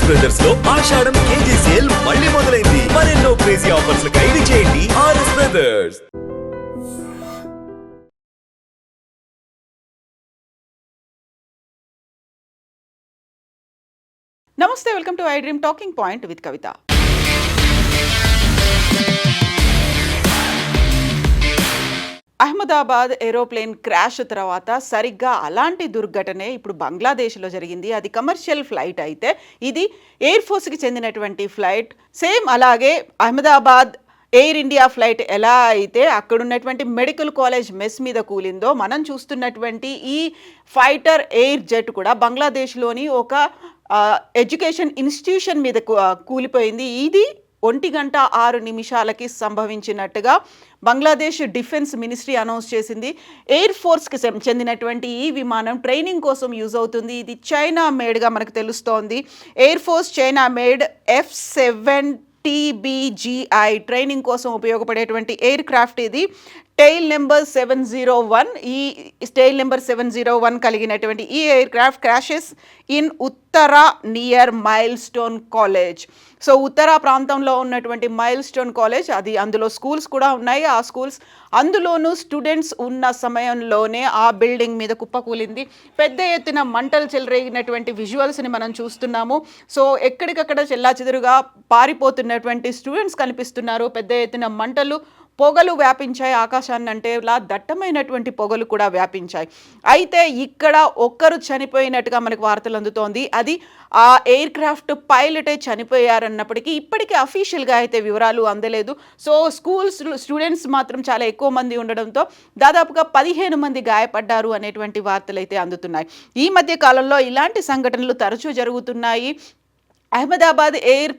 RS బ్రదర్స్లో Ashadham KG sale మళ్ళీ మొదలైంది. మరెన్నో క్రేజీ ఆఫర్స్ ఖైదీ చేయండి ఆర్ఎస్ బ్రదర్స్ నమస్తే welcome to I dream talking point with Kavitha Ahmedabad aeroplane crash తర్వాత సరిగ్గా అలాంటి దుర్ఘటనే ఇప్పుడు బంగ్లాదేశ్లో జరిగింది. అది కమర్షియల్ ఫ్లైట్ అయితే ఇది ఎయిర్ ఫోర్స్కి చెందినటువంటి ఫ్లైట్. సేమ్ అలాగే అహ్మదాబాద్ ఎయిర్ ఇండియా ఫ్లైట్ ఎలా అయితే అక్కడున్నటువంటి మెడికల్ కాలేజ్ మెస్ మీద కూలిందో మనం చూస్తున్నటువంటి ఈ ఫైటర్ ఎయిర్ జెట్ కూడా బంగ్లాదేశ్లోని ఒక ఎడ్యుకేషన్ ఇన్స్టిట్యూషన్ మీద కూలిపోయింది. ఇది ఒంటి గంట ఆరు నిమిషాలకి సంభవించినట్టుగా బంగ్లాదేశ్ డిఫెన్స్ మినిస్ట్రీ అనౌన్స్ చేసింది. ఎయిర్ ఫోర్స్కి చెందినటువంటి ఈ విమానం ట్రైనింగ్ కోసం యూజ్ అవుతుంది. ఇది చైనా మేడ్గా మనకు తెలుస్తోంది. Air force China made F seven TBGI training కోసం ఉపయోగపడేటువంటి ఎయిర్ క్రాఫ్ట్ ఇది. Tail number seven zero one ఈ tail number seven zero one కలిగినటువంటి ఈ aircraft crashes in Uttara near milestone college. So Uttara ప్రాంతంలో ఉన్నటువంటి మైల్ స్టోన్ కాలేజ్ అది అందులో స్కూల్స్ కూడా ఉన్నాయి. ఆ స్కూల్స్ అందులోనూ స్టూడెంట్స్ ఉన్న సమయంలోనే ఆ బిల్డింగ్ మీద కుప్పకూలింది పెద్ద ఎత్తున మంటలు చెలరేగినటువంటి విజువల్స్ని మనం చూస్తున్నాము. సో ఎక్కడికక్కడ చెల్లాచెదురుగా పారిపోతున్నటువంటి స్టూడెంట్స్ కనిపిస్తున్నారు. పెద్ద ఎత్తున మంటలు పొగలు వ్యాపించాయి. ఆకాశాన్ని అంటే ఇలా దట్టమైనటువంటి పొగలు కూడా వ్యాపించాయి. అయితే ఇక్కడ ఒక్కరు చనిపోయినట్టుగా మనకు వార్తలు అందుతోంది. అది ఆ ఎయిర్ క్రాఫ్ట్ పైలటే చనిపోయారన్నప్పటికీ ఇప్పటికీ అఫీషియల్గా అయితే వివరాలు అందలేదు. సో స్కూల్స్ స్టూడెంట్స్ మాత్రం చాలా ఎక్కువ మంది ఉండడంతో దాదాపుగా పదిహేను మంది గాయపడ్డారు అనేటువంటి వార్తలు అయితే అందుతున్నాయి. ఈ మధ్య కాలంలో ఇలాంటి సంఘటనలు తరచూ జరుగుతున్నాయి. అహ్మదాబాద్ ఎయిర్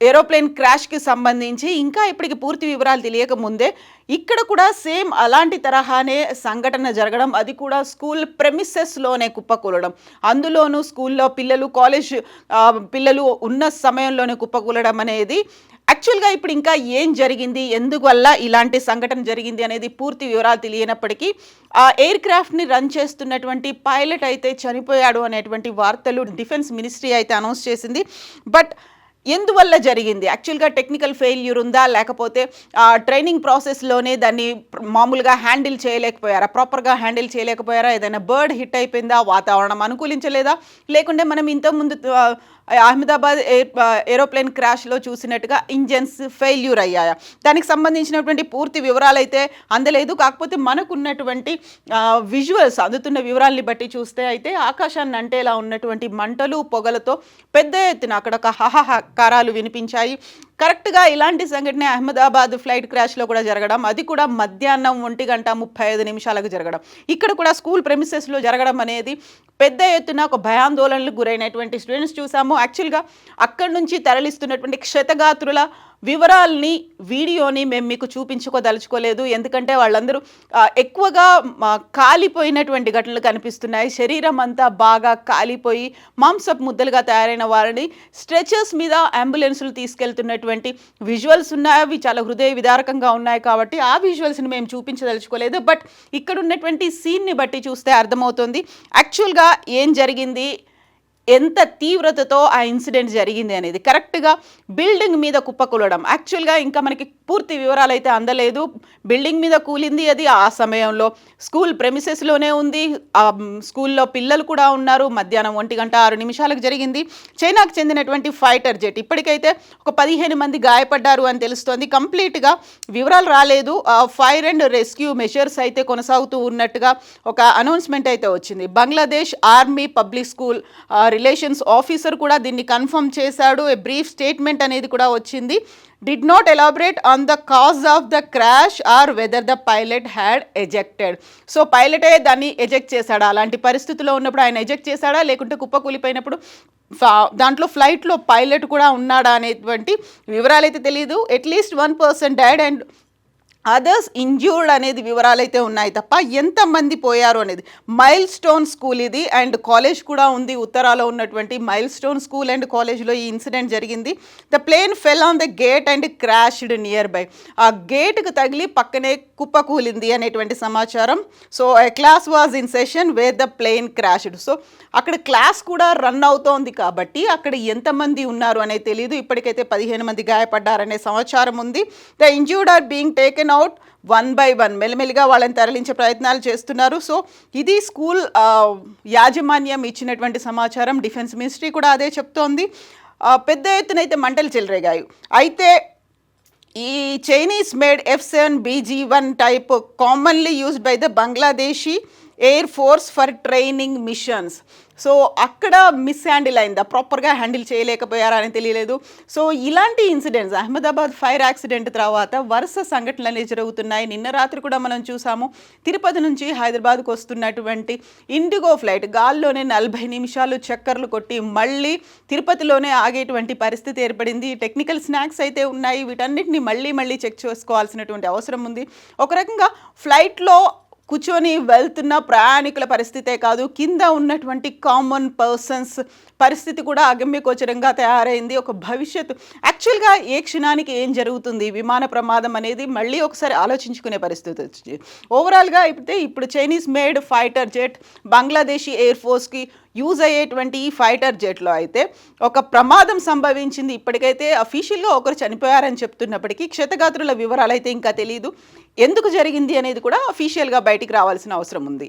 ఏరోప్లేన్ క్రాష్కి సంబంధించి ఇంకా ఇప్పటికి పూర్తి వివరాలు తెలియక ముందే ఇక్కడ కూడా సేమ్ అలాంటి తరహానే సంఘటన జరగడం అది కూడా స్కూల్ ప్రెమిసెస్లోనే కుప్పకూలడం. అందులోనూ స్కూల్లో పిల్లలు కాలేజ్ పిల్లలు ఉన్న సమయంలోనే కుప్పకూలడం అనేది యాక్చువల్గా ఇప్పుడు ఇంకా ఏం జరిగింది ఎందువల్ల ఇలాంటి సంఘటన జరిగింది అనేది పూర్తి వివరాలు తెలియనప్పటికీ ఆ ఎయిర్ క్రాఫ్ట్ని రన్ చేస్తున్నటువంటి పైలట్ అయితే చనిపోయాడు అనేటువంటి వార్తలు డిఫెన్స్ మినిస్ట్రీ అయితే అనౌన్స్ చేసింది. బట్ ఎందువల్ల జరిగింది? యాక్చువల్గా టెక్నికల్ ఫెయిల్యూర్ ఉందా? లేకపోతే ఆ ట్రైనింగ్ ప్రాసెస్లోనే దాన్ని మామూలుగా హ్యాండిల్ చేయలేకపోయారా? ప్రాపర్గా హ్యాండిల్ చేయలేకపోయారా? ఏదైనా బర్డ్ హిట్ అయిపోయిందా? వాతావరణం అనుకూలించలేదా? లేకుంటే మనం ఇంతకుముందు అహ్మదాబాద్ ఎయిర్ ఏరోప్లేన్ క్రాష్లో చూసినట్టుగా ఇంజన్స్ ఫెయిల్యూర్ అయ్యాయా దానికి సంబంధించినటువంటి పూర్తి వివరాలు అయితే అందలేదు. కాకపోతే మనకున్నటువంటి విజువల్స్ అందుతున్న వివరాల్ని బట్టి చూస్తే అయితే ఆకాశాన్ని అంటేలా ఉన్నటువంటి మంటలు పొగలతో పెద్ద ఎత్తున అక్కడ ఒక హాహాకారాలు వినిపించాయి. కరెక్ట్గా ఇలాంటి సంఘటన అహ్మదాబాద్ ఫ్లైట్ క్రాష్లో కూడా జరగడం అది కూడా మధ్యాహ్నం ఒంటి గంట ముప్పై ఐదు నిమిషాలకు జరగడం. ఇక్కడ కూడా స్కూల్ ప్రెమిసెస్లో జరగడం అనేది పెద్ద ఎత్తున ఒక భయాందోళనలకు గురైనటువంటి స్టూడెంట్స్ చూసాము. యాక్చువల్గా అక్కడి నుంచి తరలిస్తున్నటువంటి క్షతగాత్రుల వివరాల్ని వీడియోని మేము మీకు చూపించుకోదలుచుకోలేదు. ఎందుకంటే వాళ్ళందరూ ఎక్కువగా కాలిపోయినటువంటి ఘటనలు కనిపిస్తున్నాయి. శరీరం అంతా బాగా కాలిపోయి మాంసపు ముద్దలుగా తయారైన వారిని స్ట్రెచర్స్ మీద అంబులెన్సులు తీసుకెళ్తున్నటువంటి విజువల్స్ ఉన్నాయి. అవి చాలా హృదయ విదారకంగా ఉన్నాయి కాబట్టి ఆ విజువల్స్ని మేము చూపించదలుచుకోలేదు. బట్ ఇక్కడ ఉన్నటువంటి సీన్ని బట్టి చూస్తే అర్థమవుతుంది. యాక్చువల్గా ఏం జరిగింది? ఎంత తీవ్రతతో ఆ ఇన్సిడెంట్ జరిగింది అనేది. కరెక్ట్గా బిల్డింగ్ మీద కుప్పకూలడం యాక్చువల్గా ఇంకా మనకి పూర్తి వివరాలు అయితే అందలేదు. బిల్డింగ్ మీద కూలింది అది. ఆ సమయంలో స్కూల్ ప్రెమిసెస్లోనే ఉంది. ఆ స్కూల్లో పిల్లలు కూడా ఉన్నారు. మధ్యాహ్నం ఒంటి గంట ఆరు నిమిషాలకు జరిగింది. చైనాకు చెందినటువంటి ఫైటర్ జెట్ ఇప్పటికైతే ఒక పదిహేను మంది గాయపడ్డారు అని తెలుస్తోంది. కంప్లీట్గా వివరాలు రాలేదు. ఫైర్ అండ్ రెస్క్యూ మెషర్స్ అయితే కొనసాగుతూ ఉన్నట్టుగా ఒక అనౌన్స్మెంట్ అయితే వచ్చింది. Bangladesh army public school relations officer కూడా దీన్ని కన్ఫర్మ్ చేశాడు. ఏ బ్రీఫ్ స్టేట్మెంట్ అనేది కూడా వచ్చింది. Did not elaborate on the cause of the crash or whether the pilot had ejected so పైలటే దాన్ని ఎజెక్ట్ చేశాడా? అలాంటి పరిస్థితిలో ఉన్నప్పుడు ఆయన ఎజెక్ట్ చేశాడా? లేకుంటే కుప్పకూలిపోయినప్పుడు ఫా- దాంట్లో ఫ్లైట్లో పైలట్ కూడా ఉన్నాడా అనేటువంటి వివరాలు అయితే తెలియదు at least one person dead and others injured అనేది వివరాలు అయితే ఉన్నాయి తప్ప ఎంతమంది పోయారు అనేది. మైల్ స్టోన్ స్కూల్ ఇది అండ్ కాలేజ్ కూడా ఉంది. ఉత్తరాలో ఉన్నటువంటి మైల్ స్టోన్ స్కూల్ అండ్ కాలేజ్లో ఈ ఇన్సిడెంట్ జరిగింది. The plane fell on the gate and crashed nearby ఆ గేట్కి తగిలి పక్కనే కుప్పకూలింది అనేటువంటి సమాచారం. So a class was in session where the plane crashed so అక్కడ క్లాస్ కూడా రన్ అవుతోంది కాబట్టి అక్కడ ఎంతమంది ఉన్నారు అనేది తెలియదు ఇప్పటికైతే పదిహేను మంది గాయపడ్డారనే సమాచారం ఉంది. The injured are being taken out one by one మెల్లిమెల్లిగా వాళ్ళని తరలించే ప్రయత్నాలు చేస్తున్నారు. సో ఇది స్కూల్ uh, యాజమాన్యం ఇచ్చినటువంటి సమాచారం. డిఫెన్స్ మినిస్ట్రీ కూడా అదే చెప్తోంది. Uh, పెద్ద ఎత్తున అయితే మంటలు చెలరేగాయి. అయితే ఈ Chinese made F seven BG one type commonly used by the Bangladeshi air force for training missions so అక్కడ మిస్ హ్యాండిల్ అయిందా ప్రాపర్గా హ్యాండిల్ చేయలేకపోయారా అని తెలియలేదు. సో ఇలాంటి ఇన్సిడెంట్స్ అహ్మదాబాద్ ఫైర్ యాక్సిడెంట్ తర్వాత వరుస సంఘటనలు అనేవి జరుగుతున్నాయి. నిన్న రాత్రి కూడా మనం చూసాము. తిరుపతి నుంచి హైదరాబాద్కు వస్తున్నటువంటి ఇండిగో ఫ్లైట్ గాల్లోనే నలభై నిమిషాలు చక్కర్లు కొట్టి మళ్ళీ తిరుపతిలోనే ఆగేటువంటి పరిస్థితి ఏర్పడింది. టెక్నికల్ స్నాక్స్ అయితే ఉన్నాయి. వీటన్నిటిని మళ్ళీ మళ్ళీ చెక్ చేసుకోవాల్సినటువంటి అవసరం ఉంది. ఒక రకంగా ఫ్లైట్లో కూర్చొని వెళ్తున్న ప్రయాణికుల పరిస్థితే కాదు కింద ఉన్నటువంటి కామన్ పర్సన్స్ పరిస్థితి కూడా అగమ్యగోచరంగా తయారైంది. ఒక భవిష్యత్తు యాక్చువల్గా ఏ క్షణానికి ఏం జరుగుతుంది విమాన ప్రమాదం అనేది మళ్ళీ ఒకసారి ఆలోచించుకునే పరిస్థితి వచ్చింది. ఓవరాల్గా అయితే ఇప్పుడు Chinese made fighter jet Bangladeshi air ఫోర్స్కి use అయ్యేటువంటి ఈ ఫైటర్ జెట్లో అయితే ఒక ప్రమాదం సంభవించింది. ఇప్పటికైతే అఫీషియల్గా ఒకరు చనిపోయారని చెప్తున్నప్పటికీ క్షతగాత్రుల వివరాలు అయితే ఇంకా తెలియదు ఎందుకు జరిగింది అనేది కూడా అఫీషియల్గా బయటికి రావాల్సిన అవసరం ఉంది.